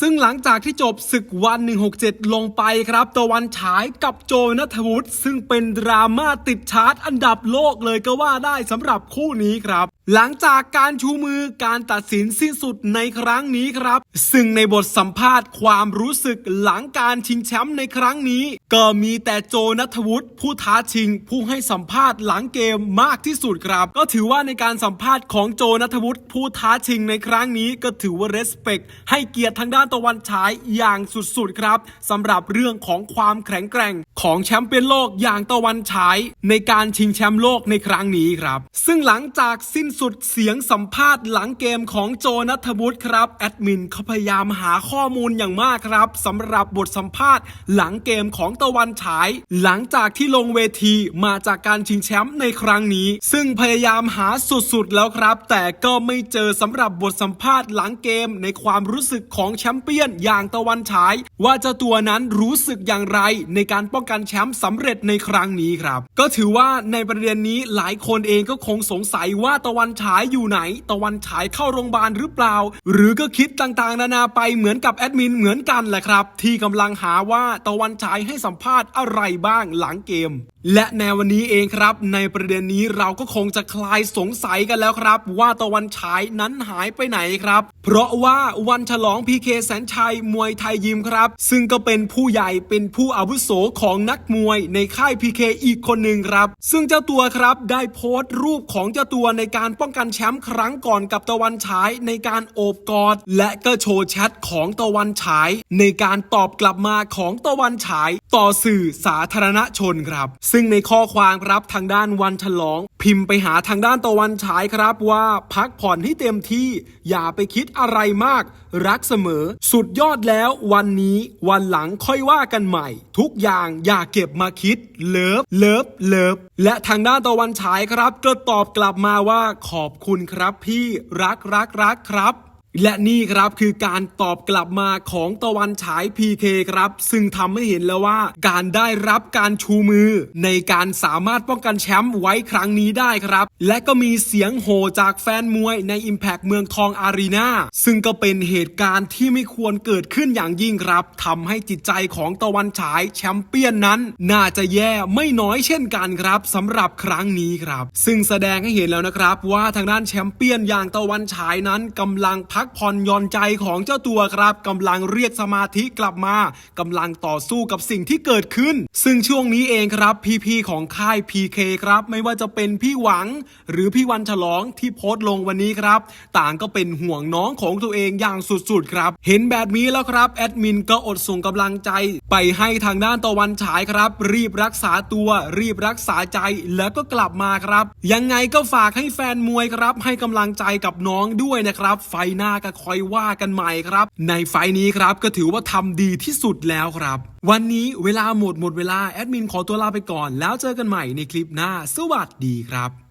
ซึ่งหลังจากที่จบศึกวัน 167 ลงไปครับตะวันฉายกับโจนัทวุฒิซึ่งเป็นดราม่าติดชาร์ตอันดับโลกเลยก็ว่าได้สำหรับคู่นี้ครับ หลังจากการชูมือการตัดสินสิ้นสุดในครั้งนี้ครับ ซึ่งในบทสัมภาษณ์ความรู้สึกหลังการชิงแชมป์ในครั้งนี้ ก็มีแต่โจนัทวุฒิผู้ท้าชิง ผู้ให้สัมภาษณ์หลังเกมมากที่สุดครับ ก็ถือว่าในการสัมภาษณ์ของโจนัทวุฒิผู้ท้าชิงในครั้งนี้ ก็ถือว่า respect ให้เกียรติทางด้านตะวันฉายอย่างสุดๆครับสำหรับเรื่องของความแข็งแกร่งของแชมป์เปี้ยนโลกอย่างตะวันฉายในการชิงแชมป์โลกในครั้งนี้ครับ ซึ่งหลังจากสิ้นสุดเสียงสัมภาษณ์หลังเกมของโจนัทวุฒิครับแอดมินเขาพยายามหาข้อมูลอย่างมากครับสำหรับบทสัมภาษณ์ หลังเกมของตะวันฉาย หลังจากที่ลงเวทีมาจากการชิงแชมป์ในครั้งนี้ ซึ่งพยายามหาสุดๆแล้วครับ แต่ก็ไม่เจอสำหรับบทสัมภาษณ์หลังเกมในความรู้สึกของแชมเปี้ยนอย่างตะวันฉาย ว่าเจ้าตัวนั้นรู้สึกอย่างไรในการป้องกันแชมป์สำเร็จในครั้งนี้ครับ ก็ถือว่าในประเด็นนี้หลายคนเองก็คงสงสัยว่าตะวันันฉายอยู่ไหน ตะวันฉายเข้าโรงพยาบาลหรือเปล่า หรือก็คิดต่างๆ นานาไปเหมือนกับแอดมินเหมือนกันแหละครับ ที่กำลังหาว่าตะวันฉายให้สัมภาษณ์อะไรบ้างหลังเกม และในวันนี้เองครับ ในประเด็นนี้เราก็คงจะคลายสงสัยกันแล้วครับ ว่าตะวันฉายนั้นหายไปไหนครับ เพราะว่าวันฉลองพีเคแสนชัยมวยไทยยิมครับ ซึ่งก็เป็นผู้ใหญ่เป็นผู้อาวุโสของนักมวยในค่ายพีเคอีกคนหนึ่งครับ ซึ่งเจ้าตัวครับได้โพสต์รูปของเจ้าตัวในการป้องกันแชมป์ครั้งก่อนกับตะวันฉายในการโอบกอด และก็โชว์แชทของตะวันฉาย ในการตอบกลับมาของตะวันฉาย ต่อสื่อสาธารณชนครับซึ่งในข้อความครับทางด้านวันฉลอง พิมพ์ไปหาทางด้านตะวันฉายครับว่าพักผ่อนให้เต็มที่อย่าไปคิดอะไรมาก รักเสมอ สุดยอดแล้ววันนี้วันหลังค่อยว่ากันใหม่ ทุกอย่างอย่าเก็บมาคิด เลิฟเลิฟเลิฟและทางด้านตะวันฉายครับก็ตอบกลับมาว่าขอบคุณครับพี่รักรักรักครับ และนี่ครับคือการตอบกลับมาของตะวันฉาย PK ครับ ซึ่งทำให้เห็นแล้วว่า การได้รับการชูมือ ในการสามารถป้องกันแชมป์ไว้ครั้งนี้ได้ครับ และก็มีเสียงโห่จากแฟนมวยใน Impact เมืองทองอารีนาซึ่งก็เป็นเหตุการณ์ที่ไม่ควรเกิดขึ้นอย่างยิ่งครับทำให้จิตใจของตะวันฉายแชมเปี้ยนนั้น น่าจะแย่ไม่น้อยเช่นกันครับสำหรับครั้งนี้ครับ ซึ่งแสดงให้เห็นแล้วนะครับว่าทางด้านแชมเปี้ยนอย่างตะวันฉายนั้นกำลังพักผ่อนหย่อนใจของเจ้าตัวครับกำลังเรียกสมาธิกลับมากำลังต่อสู้กับสิ่งที่เกิดขึ้น ซึ่งช่วงนี้เองครับพี่ๆของค่าย PK ครับ ไม่ว่าจะเป็นพี่หวัง หรือพี่วันฉลองที่โพสต์ลงวันนี้ครับ ต่างก็เป็นห่วงน้องของตัวเองอย่างสุดๆครับ เห็นแบบนี้แล้วครับแอดมินก็อดส่งกำลังใจ ไปให้ทางด้านตะวันฉายครับ รีบรักษาตัว รีบรักษาใจแล้วก็กลับมาครับ ยังไงก็ฝากให้แฟนมวยครับ ให้กำลังใจกับน้องด้วยนะครับ ไฟหน้าก็คอยว่ากันใหม่ครับ ในไฟนี้ครับก็ถือว่าทำดีที่สุดแล้วครับ วันนี้เวลาหมดหมดเวลาแอดมินขอตัวลาไปก่อน แล้วเจอกันใหม่ในคลิปหน้า สวัสดีครับ